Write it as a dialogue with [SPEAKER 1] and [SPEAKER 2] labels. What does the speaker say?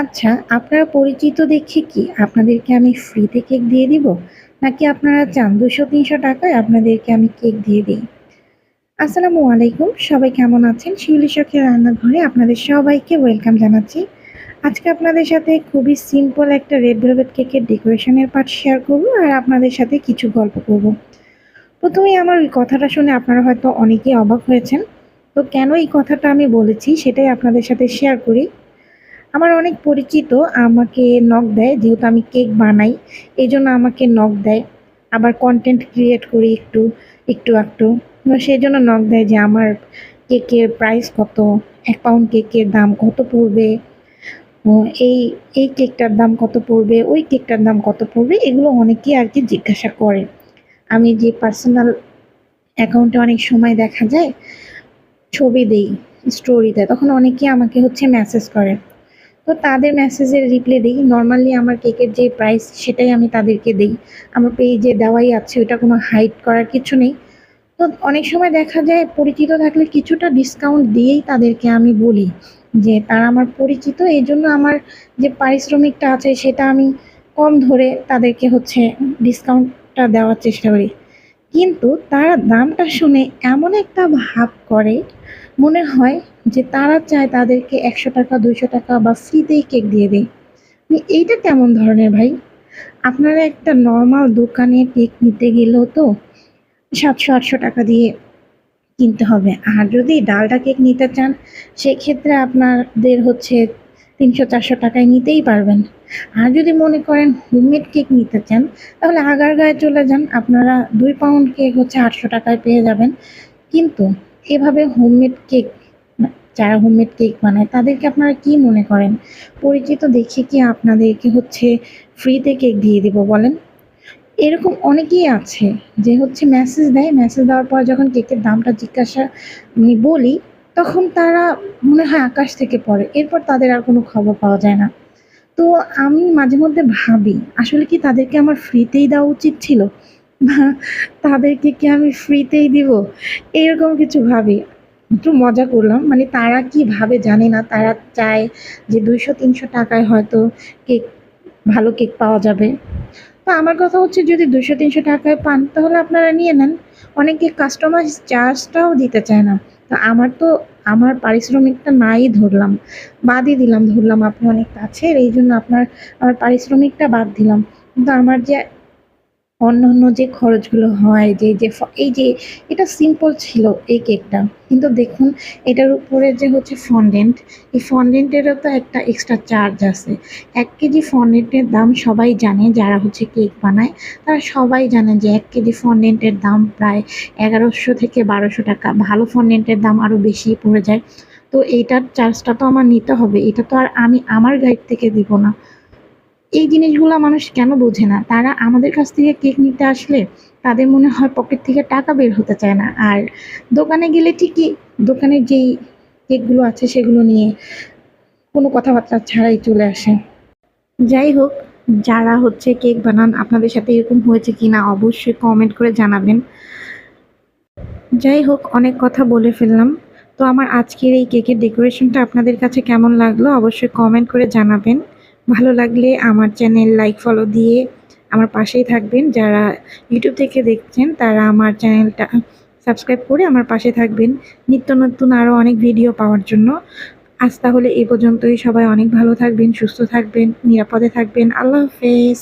[SPEAKER 1] আচ্ছা, আপনারা পরিচিত দেখে কি আপনাদেরকে আমি ফ্রিতে কেক দিয়ে দিব? নাকি আপনারা চান দুশো তিনশো টাকায় আপনাদেরকে আমি কেক দিয়ে দিই আসসালামু আলাইকুম। সবাই কেমন আছেন? শিউলি শখের রান্নাঘরে আপনাদের সবাইকে ওয়েলকাম জানাচ্ছি। আজকে আপনাদের সাথে খুবই সিম্পল একটা রেড ভেলভেট কেকের ডেকোরেশনের পার্ট শেয়ার করব আর আপনাদের সাথে কিছু গল্প করব। ১ম এই আমার ওই কথাটা শুনে আপনারা হয়তো অনেকেই অবাক হয়েছেন। তো কেন এই কথাটা আমি বলেছি সেটাই আপনাদের সাথে শেয়ার করি। আমার অনেক পরিচিত, আমাকে নক দেয়, যেহেতু আমি কেক বানাই এজন্য আমাকে নক দেয়। আবার কন্টেন্ট ক্রিয়েট করি একটু একটু একটু। সেই জন্য নক দেয় যে আমার কেকের প্রাইস কত, এক পাউন্ড কেকের দাম কত পড়বে? এই এই কেকটার দাম কত পড়বে? ওই কেকটার দাম কত পড়বে? এগুলো অনেকেই আর কি জিজ্ঞাসা করে। আমি যে পার্সোনাল অ্যাকাউন্টে অনেক সময় দেখা যায়, ছবি দেই স্টোরিতে তখন অনেকেই আমাকে হচ্ছে মেসেজ করে। তো তাদের মেসেজের রিপ্লাই দিই। নর্মালি আমার কেকের যে প্রাইস সেটাই আমি তাদেরকে দিই। আমার পেজে দেওয়াই আছে, ওইটা কোনো হাইড করার কিছু নেই। তো অনেক সময় দেখা যায় পরিচিত থাকলে কিছুটা ডিসকাউন্ট দিয়েই তাদেরকে আমি বলি যে, তারা আমার পরিচিত, এই জন্য আমার যে পারিশ্রমিকটা আছে সেটা আমি কম ধরে তাদেরকে হচ্ছে ডিসকাউন্টটা দেওয়ার চেষ্টা করি। কিন্তু তারা দামটা শুনে এমন একটা ভাব করে মনে হয় যে তারা চায় তাদেরকে একশো টাকা, দুইশো টাকা বা ফ্রিতেই কেক দিয়ে দেয় মানে এইটা কেমন ধরনের ভাই? আপনারা একটা নর্মাল দোকানে কেক নিতে গেলেও তো সাতশো, আটশো টাকা দিয়ে কিনতে হবে। আর যদি ডালটা কেক নিতে চান, সেক্ষেত্রে আপনাদের হচ্ছে তিনশো, চারশো টাকায় নিতেই পারবেন। আর যদি মনে করেন হোমমেড কেক নিতে চান, তাহলে আগারগাঁয়ে চলে যান। আপনারা দুই পাউন্ড কেক হচ্ছে আটশো টাকায় পেয়ে যাবেন। কিন্তু এভাবে হোমমেড কেক যারা হোমমেড কেক বানায়, তাদেরকে আপনারা কি মনে করেন? পরিচিত দেখে কি আপনাদেরকে হচ্ছে ফ্রিতে কেক দিয়ে দিব বলেন? এরকম অনেকেই আছে যে হচ্ছে মেসেজ দেয় মেসেজ দেওয়ার পর যখন কেকের দামটা জিজ্ঞাসা আমি বলি, তখন তারা মনে হয় আকাশ থেকে পড়ে। এরপর তাদের আর কোনো খবর পাওয়া যায় না। তো আমি মাঝে মধ্যে ভাবি, আসলে কি তাদেরকে আমার ফ্রিতেই দেওয়া উচিত ছিল? তাদেরকে কি আমি ফ্রিতেই দিব? এরকম কিছু ভাবি। একটু মজা করলাম। মানে তারা কি ভাবে জানি না? তারা চায় যে দুইশো, তিনশো টাকায় হয়তো কেক, ভালো কেক পাওয়া যাবে। তো আমার কথা হচ্ছে যদি দুশো তিনশো টাকায় পান, তাহলে আপনারা নিয়ে নেন। অনেকে কাস্টমাইজ চার্জটাও দিতে চায় না। তো আমার তো, আমার পারিশ্রমিকটা নাই ধরলাম। বাদই দিলাম, ধরলাম আপনি অনেক কাছের এই জন্য আপনার, আমার পারিশ্রমিকটা বাদ দিলাম। কিন্তু আমার যে অন্যান্য যে খরচগুলো হয়, যে যে এই যে, এটা সিম্পল ছিল এই কেকটা কিন্তু দেখুন, এটার উপরে যে হচ্ছে ফন্ডেন্ট এই ফন্ডেন্টেরও তো একটা এক্সট্রা চার্জ আছে। এক কেজি ফন্ডেন্টের দাম সবাই জানে যারা হচ্ছে কেক বানায়। তারা সবাই জানে যে এক কেজি ফন্ডেন্টের দাম প্রায় এগারোশো থেকে বারোশো টাকা। ভালো ফন্ডেন্টের দাম আরও বেশি পড়ে যায়। তো এইটার চার্জটা তো আমার নিতে হবে। এটা তো আর আমি, আমার গাইড থেকে দিব না। এই জিনিসগুলো মানুষ কেন বোঝে না? তারা আমাদের কাছ থেকে কেক নিতে আসলে তাদের মনে হয় পকেট থেকে টাকা বের হতে চায় না। আর দোকানে গেলে ঠিকই দোকানের যেই কেকগুলো আছে সেগুলো নিয়ে কোনো কথাবার্তা ছাড়াই চলে আসে। যাই হোক, যারা হচ্ছে কেক বানান, আপনাদের সাথে এরকম হয়েছে কি না অবশ্যই কমেন্ট করে জানাবেন। যাই হোক, অনেক কথা বলে ফেললাম। তো আমার আজকের এই কেকের ডেকোরেশনটা আপনাদের কাছে কেমন লাগল অবশ্যই কমেন্ট করে জানাবেন। ভালো লাগলে আমার চ্যানেল লাইক ফলো দিয়ে আমার পাশেই থাকবেন। যারা ইউটিউব থেকে দেখছেন, তারা আমার চ্যানেলটা সাবস্ক্রাইব করে আমার পাশে থাকবেন। নিত্য নতুন আরও অনেক ভিডিও পাওয়ার জন্য। আজ তাহলে এ পর্যন্তই। সবাই অনেক ভালো থাকবেন, সুস্থ থাকবেন, নিরাপদে থাকবেন। আল্লাহ হাফেজ।